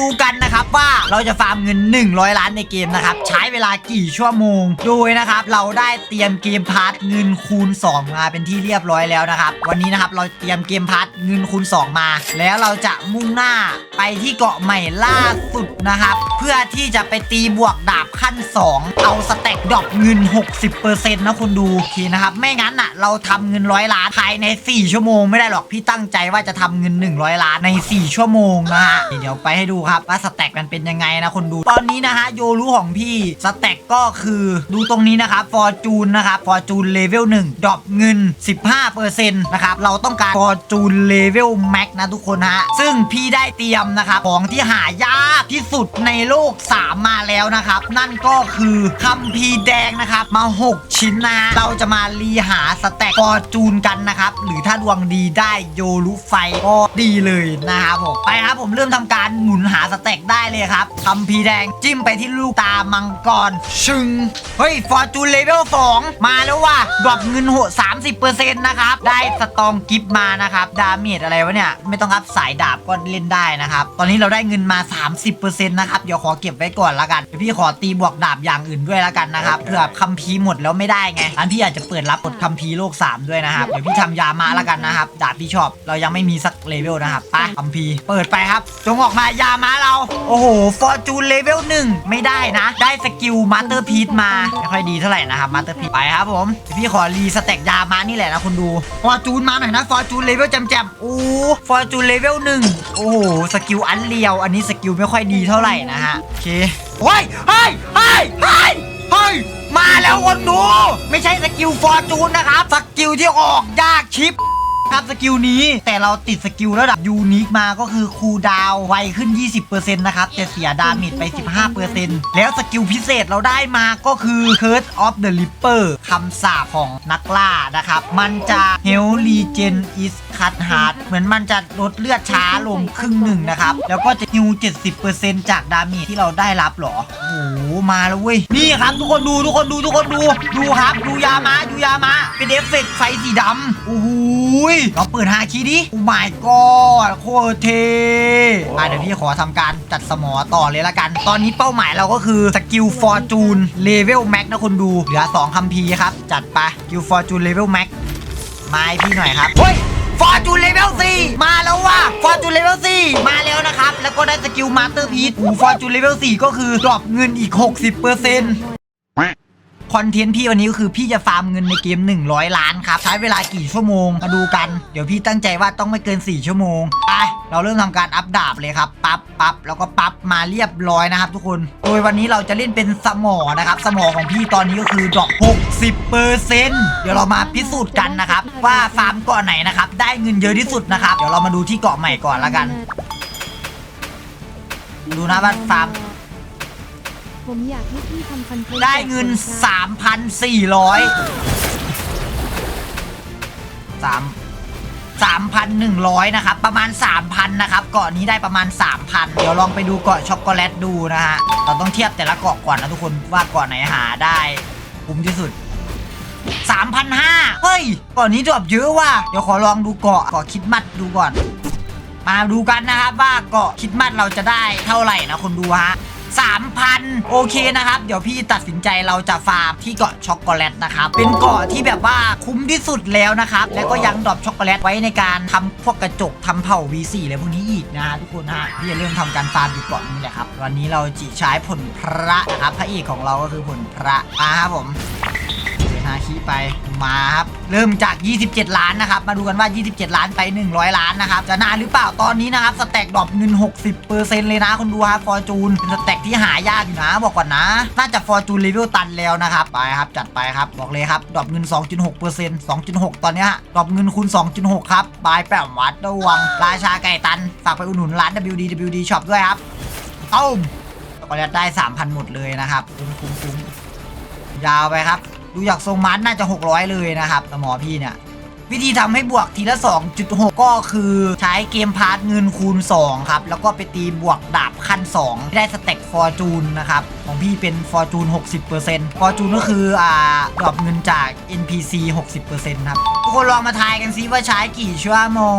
ดูกันนะครับว่าเราจะฟาร์มเงิน 100 ล้านในเกมนะครับ ใช้เวลากี่ชั่วโมงโดยนะครับเราได้เตรียมเกมพาร์ทเงินคูณ 2 มาเป็นที่เรียบร้อยแล้วนะครับ วันนี้นะครับเราเตรียมเกมพาร์ทเงินคูณ 2 มา แล้วเราจะมุ่งหน้าไปที่เกาะใหม่ล่าสุดนะครับ เพื่อที่จะไปตีบวกดาบขั้น 2 เอาสแต็กดอปเงิน 60%นะคุณดูโอเคนะครับ ไม่งั้นอะเราทำเงินร้อยล้านภายใน 4 ชั่วโมงไม่ได้หรอกพี่ตั้งใจว่าจะทำเงิน 100 ล้านใน 4 ชั่วโมงนะฮะเดี๋ยวไปให้ดูครับว่าสแต็กมันเป็นยังไงนะคนดู ตอนนี้นะฮะโยรู้ของพี่สแต็กก็คือดูตรงนี้นะครับฟอร์จูนนะครับฟอร์จูนเลเวล1ดรอปเงิน 15%นะครับเราต้องการฟอร์จูนเลเวลแม็กนะทุกคนฮะซึ่งพี่ได้เตรียมนะครับของที่หายากที่สุดในโลก 3 มาแล้วนะครับ นั่นก็คือคัมภีแดงนะครับมา 6 ชิ้นนะฮะเราจะมารีหาสแต็กฟอร์จูนกันนะครับหรือถ้าดวงดีได้โยรุไฟก็ดีเลยนะครับผมไปครับผมเริ่มทำการหมุนหาสแต็กได้เลยครับคัมภีร์แดงจิ้มไปที่ลูกตามังกร ชึง เฮ้ย ฟอร์จูนเลเวล2มาแล้วว่ะดรอปเงินโหด30%นะครับ ได้สตองกิฟต์มานะครับ ดาเมจอะไรวะเนี่ย ไม่ต้องรับสายดาบก็เล่นได้นะครับ ตอนนี้เราได้เงินมา 30%นะครับ เดี๋ยวขอเก็บไว้ก่อนละกันเดี๋ยวพี่ขอตีบวกดาบอย่างอื่นด้วยละกันนะครับเผื่อคัมภีร์หมดแล้วไม่ได้ไงอันพี่อาจจะเปิดรับกดคัมภีร์โลก 3 ด้วยนะครับ เดี๋ยวพี่ทำยามาละกันนะครับ ดาบพี่ชอบ เรายังไม่มีสักเลเวลนะครับไปคัมภีร์เปิดไปครับ จงออกมายามมาเรา โอ้โห ฟอร์จูนเลเวลหนึ่งไม่ได้นะ ได้สกิลมาสเตอร์พีทมา ไม่ค่อยดีเท่าไหร่นะครับมาสเตอร์พีทไปครับผม พี่ขอรีสเต็กยามานี่แหละนะคุณดู ฟอร์จูนมาหน่อยนะ ฟอร์จูนเลเวลจำๆโอ้ฟอร์จูนเลเวลหนึ่งโอ้โห สกิลอันเลียว อันนี้สกิลไม่ค่อยดีเท่าไหร่นะฮะ โอเคเฮ้ยเฮ้ยเฮ้ยเฮ้ยเฮ้ยมาแล้วคนดู ไม่ใช่สกิลฟอร์จูนนะครับ สกิลที่ออกยากชิป ครับสกิลนี้ แต่เราติดสกิลระดับยูนิคมาก็คือคูลดาวไวขึ้น 20%นะครับแต่เสียดาเมจไป 15%แล้วสกิลพิเศษเราได้มาก็คือ Curse of the Reaper คำสาปของนักล่านะครับ มันจะ Health Regen is cut hard เหมือนมันจะลดเลือดช้าลงครึ่งหนึ่งนะครับ แล้วก็จะฮิว70%จากดาเมจที่เราได้รับหรอ โอ้โห มาแล้วเว้ย นี่ครับทุกคนดูทุกคนดูทุกคนดู ดูครับ ดูยามาดูยามาเป็นเอฟเฟกต์ไฟสีดำโอ้โห ยลองเปิดฮาคีดิโอ้ my god โคตรเท่ไปเดี๋ยวพี่ขอทำการจัดสมอต่อเลยละกัน ตอนนี้เป้าหมายเราก็คือสกิลฟอร์จูนเลเวลแม็กนะคนดูเหลือ2คัมภีร์ครับ จัดไปสกิลฟอร์จูนเลเวลแม็กมาให้พี่หน่อยครับเฮ้ยฟอร์จูนเลเวล4มาแล้วว่ะฟอร์จูนเลเวล4มาแล้วนะครับ แล้วก็ได้สกิลมาสเตอร์พีทฟอร์จูนเลเวล4ก็คือดรอปเงินอีก 60% คอนเทนต์พี่วันนี้ก็คือพี่จะฟาร์มเงินในเกม 100 ล้านครับ ใช้เวลากี่ชั่วโมง มาดูกัน เดี๋ยวพี่ตั้งใจว่าต้องไม่เกิน 4 ชั่วโมง ไป เราเริ่มทำการอัพดาบเลยครับ ปั๊บปั๊บแล้วก็ปั๊บมาเรียบร้อยนะครับทุกคน โดยวันนี้เราจะเล่นเป็นสมอนะครับ สมอของพี่ตอนนี้ก็คือดรอป60%เดี๋ยวเรามาพิสูจน์กันนะครับ ว่าฟาร์มเกาะไหนนะครับ ได้เงินเยอะที่สุดนะครับ เดี๋ยวเรามาดูที่เกาะใหม่ก่อนละกัน ดูนะว่าฟาร์ม ผมอยากให้พี่ทำคอนเทนต์ได้เงิน 3,400 3 3,100 นะครับ ประมาณ 3,000 นะครับ เกาะนี้ได้ประมาณ 3,000 เดี๋ยวลองไปดูเกาะช็อกโกแลตดูนะฮะเราต้องเทียบแต่ละเกาะก่อนนะทุกคนว่าเกาะไหนหาได้คุ้มที่สุด3,500เฮ้ยเกาะนี้ดรอปเยอะว่ะเดี๋ยวขอลองดูเกาะเกาะคิดมัดดูก่อน มาดูกันนะครับว่าเกาะคิดมัดเราจะได้เท่าไหร่นะคนดูฮะ 3,000 โอเคนะครับ เดี๋ยวพี่ตัดสินใจเราจะฟาร์มที่เกาะช็อกโกแลตนะครับ เป็นเกาะที่แบบว่าคุ้มที่สุดแล้วนะครับ แล้วก็ยังดรอปช็อกโกแลตไว้ในการทำพวกกระจกทำเผ่า V4 อะไรพวกนี้อีกนะฮะทุกคนฮะพี่จะเริ่มทำการฟาร์มอยู่เกาะนี้แหละครับ วันนี้เราจะใช้ผลพระนะครับ พระเอกของเราก็คือผลพระมาครับผมาคิไปมาครับ เริ่มจาก 27 ล้านนะครับ มาดูกันว่า 27 ล้านไป 100 ล้านนะครับ จะนานหรือเปล่าตอนนี้นะครับ สแต็กดรอปเงิน 60%เลยนะคุณดูครับฟอร์จูนเป็นสแต็กที่หายากอยู่นะ บอกก่อนนะ น่าจะฟอร์จูนเลเวลตันแล้วนะครับ ไปครับ จัดไปครับ บอกเลยครับดรอปเงิน 2.6% 2.6 ตอนเนี้ฮะดรอปเงินคูณ 2.6 ครับบายแปมวัดระวังราชาไก่ตันฝากไปอุดหนุนร้าน WD WD Shop ด้วยครับต้มช็อกโกแลตได้3,000 หมดเลยนะครับคุ้มคุ้มคุ้มยาวไปครับ ดูจากทรงมันน่าจะ 600 เลยนะครับสมอพี่เนี่ย วิธีทำให้บวกทีละ 2.6 ก็คือใช้เกมพาร์ทเงินคูณ 2 ครับ แล้วก็ไปตีบวกดาบขั้น 2 ได้สเต็กฟอร์จูนนะครับ ของพี่เป็นฟอร์จูน 60%ฟอร์จูนก็คืออ่าดรอปเงินจาก NPC 60%ครับ ทุกคนลองมาทายกันซิว่าใช้กี่ชั่วโมง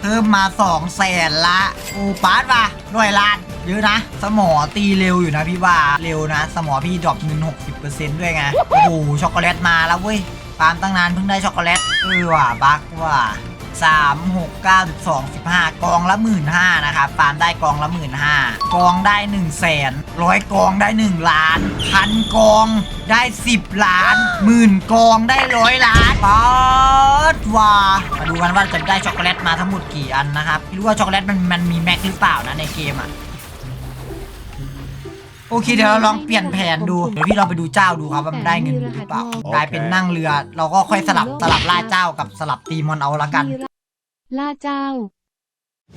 เพิ่มมา2แสนละอ้ปาร์ตว่ะหน่วยล้าน เยอะนะ สมอตีเร็วอยู่นะพี่ว่าเร็วนะ สมอพี่ดรอปเงิน60%ด้วยไง โอ้โหช็อกโกแลตมาแล้วเว้ยฟาร์มตั้งนานเพิ่งได้ช็อกโกแลตเออว่ะบักว่ะสามหกเก้าสิบสองสิบห้ากองละหมื่นห้านะครับฟาร์มได้กองละหมื่นห้ากองได้หนึ่งแสนร้อยกองได้หนึ่งล้านพันกองได้สิบล้านหมื่นกองได้ร้อยล้านป๊อดว่ะมาดูกันว่าจะได้ช็อกโกแลตมาทั้งหมดกี่อันนะครับไม่รู้ว่าช็อกโกแลตมันมันมีแม็กหรือเปล่านะในเกมอะ โอเคเดี๋ยวเราลองเปลี่ยนแผนดูเดี๋ยวพี่ลองไปดูเจ้าดูครับว่ามันได้เงินหรือเปล่าโอเคกลายเป็นนั่งเรือ เราก็ค่อยสลับสลับล่าเจ้ากับสลับตีมอนเอาละกันมีล่าเจ้า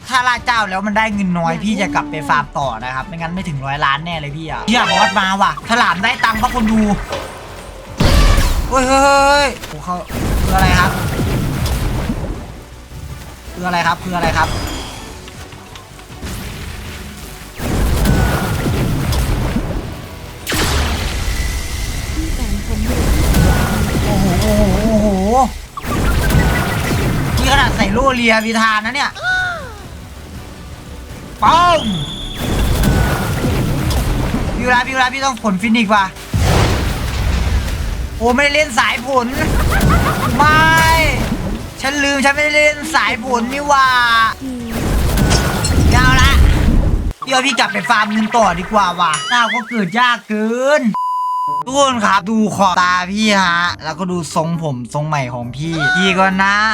ถ้าล่าเจ้าแล้วมันได้เงินน้อยพี่จะกลับไปฟาร์มต่อนะครับ ไม่งั้นไม่ถึงร้อยล้านแน่เลยพี่อะเฮียบอสมาว่ะฉลามได้ตังค์เพราะคนดูเฮ้ยเฮ้ยเฮ้ยโอ้เขาคืออะไรครับ คืออะไรครับคืออะไรครับ ลู่เลียวิธานนะเนี่ยป้องพี่เวลาพี่เวลาพี่ต้องผลฟินิกว่ะโอ้ไม่เล่นสายผล ไม่ ฉันลืมฉันไม่ได้เล่นสายผลนี่ว่าทียาละเดี๋ยวพี่กลับไปฟาร์มเงินต่อดีกว่าว่ะหน้าก็เกิดยากเกิน ทุกคนครับดูขอบตาพี่ฮะ แล้วก็ดูทรงผมทรงใหม่ของพี่ พี่ก็นั่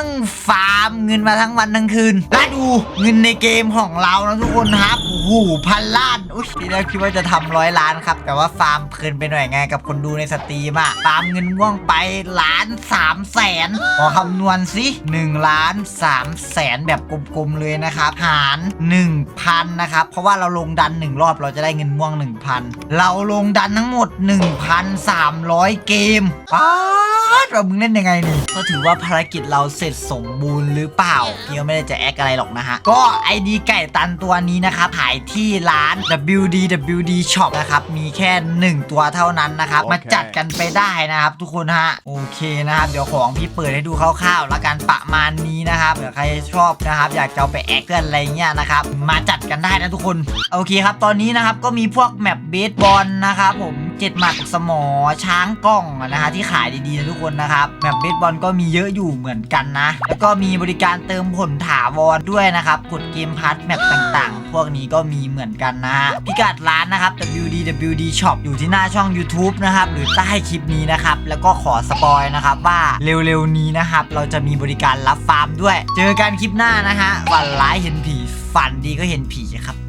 งฟาร์มเงินมาทั้งวันทั้งคืน และดูเงินในเกมของเรานะทุกคนครับ โอ้โหพันล้านอุ้ยทีแรกคิดว่าจะทำร้อยล้านครับ แต่ว่าฟาร์มเพลินไปหน่อยไงกับคนดูในสตรีมอะฟาร์มเงินม่วงไปล้านสามแสนขอคำนวณสิ1ล้าน3แสนแบบกลมๆเลยนะครับ หาร 1,000 นะครับ เพราะว่าเราลงดัน 1 รอบเราจะได้เงินม่วง 1,000 เราลงดันทั้งหมด1,300 เกมป๊าดเรามึงเล่นยังไงนี่ก็ถือว่าภารกิจเราเสร็จสมบูรณ์หรือเปล่าพี่ก็ไม่ได้จะแอคอะไรหรอกนะฮะ ก็ไอดีไก่ตันตัวนี้นะครับขายที่ร้าน WDWD Shop นะครับ มีแค่ 1 ตัวเท่านั้นนะครับโอเคมาจัดกันไปได้นะครับ ทุกคนฮะ โอเคนะครับ เดี๋ยวของพี่เปิดให้ดูคร่าวๆ แล้วกันประมาณนี้นะครับเผื่อใครชอบนะครับ อยากจะเอาไปแอคเพื่อนอะไรเงี้ยนะครับ มาจัดกันได้นะทุกคน โอเคครับ ตอนนี้นะครับก็มีพวกแมปเบสบอลนะครับผม เจ็ดหมัดสมอช้างกล้องนะฮะที่ขายดีๆนะทุกคนนะครับแมปเบสบอลก็มีเยอะอยู่เหมือนกันนะ แล้วก็มีบริการเติมผลถาวรด้วยนะครับกดเกมพัทแมปต่างๆ พวกนี้ก็มีเหมือนกันนะฮะพิกัดร้านนะครับ WDWD Shop อยู่ที่หน้าช่อง YouTube นะครับหรือใต้คลิปนี้นะครับแล้วก็ขอสปอยนะครับว่าเร็วๆนี้นะครับเราจะมีบริการรับฟาร์มด้วย เจอกันคลิปหน้านะฮะฝันร้ายเห็นผีฝันดีก็เห็นผีครับ